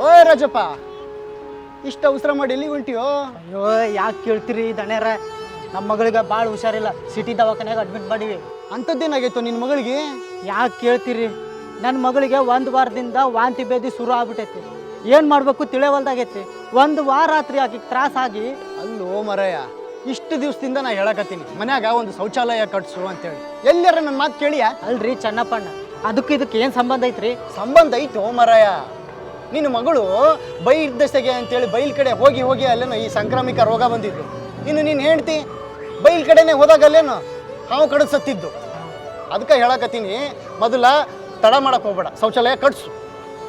ರಾಜಪ್ಪ ಇಷ್ಟ ಉಸಿರ ಮಾಡಿ ಎಲ್ಲಿ ಹೊಂಟಿಯೋ? ಅಯ್ಯೋ ಯಾಕೆ ಕೇಳ್ತೀರಿ ದಣ್ಯಾರ? ನಮ್ಮ ಮಗಳಿಗೆ ಭಾಳ ಹುಷಾರಿಲ್ಲ. ಸಿಟಿ ದವಾಖಾನ್ಯಾಗ ಅಡ್ಮಿಟ್ ಮಾಡೀವಿ. ಅಂಥದ್ದೇನಾಗೈತೋ ನಿನ್ನ ಮಗಳಿಗೆ? ಯಾಕೆ ಕೇಳ್ತೀರಿ? ನನ್ನ ಮಗಳಿಗೆ ಒಂದು ವಾರದಿಂದ ವಾಂತಿ ಭೇದಿ ಶುರು ಆಗ್ಬಿಟ್ಟೈತಿ ಏನು ಮಾಡಬೇಕು ತಿಳಿಯವಲ್ದಾಗೈತಿ ಒಂದು ವಾರ ರಾತ್ರಿ ಆಗಿ ತ್ರಾಸಾಗಿ ಅಲ್ಲೋ ಮರಯ್ಯ ಇಷ್ಟು ದಿವಸದಿಂದ ನಾ ಹೇಳಕತ್ತೀನಿ. ಮನ್ಯಾಗ ಒಂದು ಶೌಚಾಲಯ ಕಟ್ಸು ಅಂತೇಳಿ. ಎಲ್ಲಾರ ನನ್ನ ಮಾತು ಕೇಳಿಯ? ಅಲ್ರಿ ಚೆನ್ನಪ್ಪಣ್ಣ ಅದಕ್ಕೆ ಇದಕ್ಕೆ ಏನು ಸಂಬಂಧ ಐತ್ರಿ? ಸಂಬಂಧ ಐತೋ ಮರಯ್ಯ ನಿನ್ನ ಮಗಳು ಬೈ ಇದ್ದಷ್ಟೇ ಅಂತೇಳಿ ಬೈಲ್ ಕಡೆ ಹೋಗಿ ಹೋಗಿ ಅಲ್ಲೇನೋ ಈ ಸಾಂಕ್ರಾಮಿಕ ರೋಗ ಬಂದಿದ್ದು. ಇನ್ನು ನೀನು ಹೇಳ್ತಿ ಬೈಲ್ ಕಡೆನೇ ಹೋದಾಗ ಅಲ್ಲೇನೋ ಹಾವು ಕಡೆ ಸತ್ತಿದ್ದು ಅದಕ್ಕೆ ಹೇಳಕತ್ತೀನಿ ಮೊದಲ ತಡ ಮಾಡಕ್ಕೆ ಹೋಗ್ಬೇಡ ಶೌಚಾಲಯ ಕಟ್ಸು.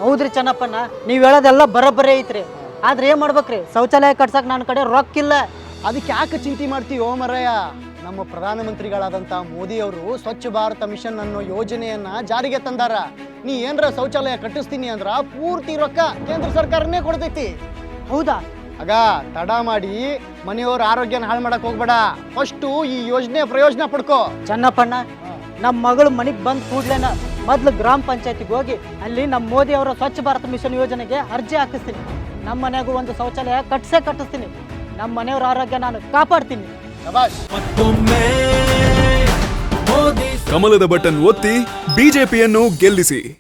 ಹೌದ್ರಿ ಚೆನ್ನಪ್ಪನ ನೀವು ಹೇಳೋದೆಲ್ಲ ಬರೋಬ್ಬರಿ ಐತ್ರಿ. ಆದ್ರೆ ಏನು ಮಾಡ್ಬೇಕ್ರಿ? ಶೌಚಾಲಯ ಕಟ್ಸಕ್ಕೆ ನನ್ನ ಕಡೆ ರೊಕ್ಕ ಇಲ್ಲ ಅದಕ್ಕೆ ಯಾಕೆ ಚಿಂತೆ ಮಾಡ್ತೀವಿ ಮರಯ್ಯ? ನಮ್ಮ ಪ್ರಧಾನಮಂತ್ರಿಗಳಾದಂಥ ಮೋದಿ ಅವರು ಸ್ವಚ್ಛ ಭಾರತ ಮಿಷನ್ ಅನ್ನೋ ಯೋಜನೆಯನ್ನ ಜಾರಿಗೆ ತಂದಾರ. ನೀ ಏನರ ಶೌಚಾಲಯ ಕಟ್ಟಿಸ್ತೀನಿ ಅಂದ್ರ ಪೂರ್ತಿ ರೊಕ್ಕ ಕೇಂದ್ರ ಸರ್ಕಾರನೇ ಕೊಡ್ತೈತಿ. ಹೌದಾ? ಆಗ ತಡ ಮಾಡಿ ಮನೆಯವ್ರ ಆರೋಗ್ಯನ ಹಾಳು ಮಾಡಕ್ ಹೋಗ್ಬೇಡ. ಫಸ್ಟು ಈ ಯೋಜನೆ ಪ್ರಯೋಜನ ಪಡ್ಕೋ. ಚೆನ್ನಪ್ಪಣ್ಣ ನಮ್ಮ ಮಗಳು ಮನೆಗೆ ಬಂದ ಕೂಡ್ಲೇನ ಮೊದ್ಲು ಗ್ರಾಮ ಪಂಚಾಯತಿಗೆ ಹೋಗಿ ಅಲ್ಲಿ ನಮ್ಮ ಮೋದಿ ಅವರ ಸ್ವಚ್ಛ ಭಾರತ ಮಿಷನ್ ಯೋಜನೆಗೆ ಅರ್ಜಿ ಹಾಕಿಸ್ತೀನಿ. ನಮ್ಮ ಮನೆಗೂ ಒಂದು ಶೌಚಾಲಯ ಕಟ್ಸೇ ಕಟ್ಟಿಸ್ತೀನಿ. ನಮ್ಮ ಮನೆಯವ್ರ ಆರೋಗ್ಯ ನಾನು ಕಾಪಾಡ್ತೀನಿ. ಶಬಾಷ್. ಕಮಲದ ಬಟನ್ ಒತ್ತಿ ಬಿಜೆಪಿಯನ್ನು ಗೆಲ್ಲಿಸಿ.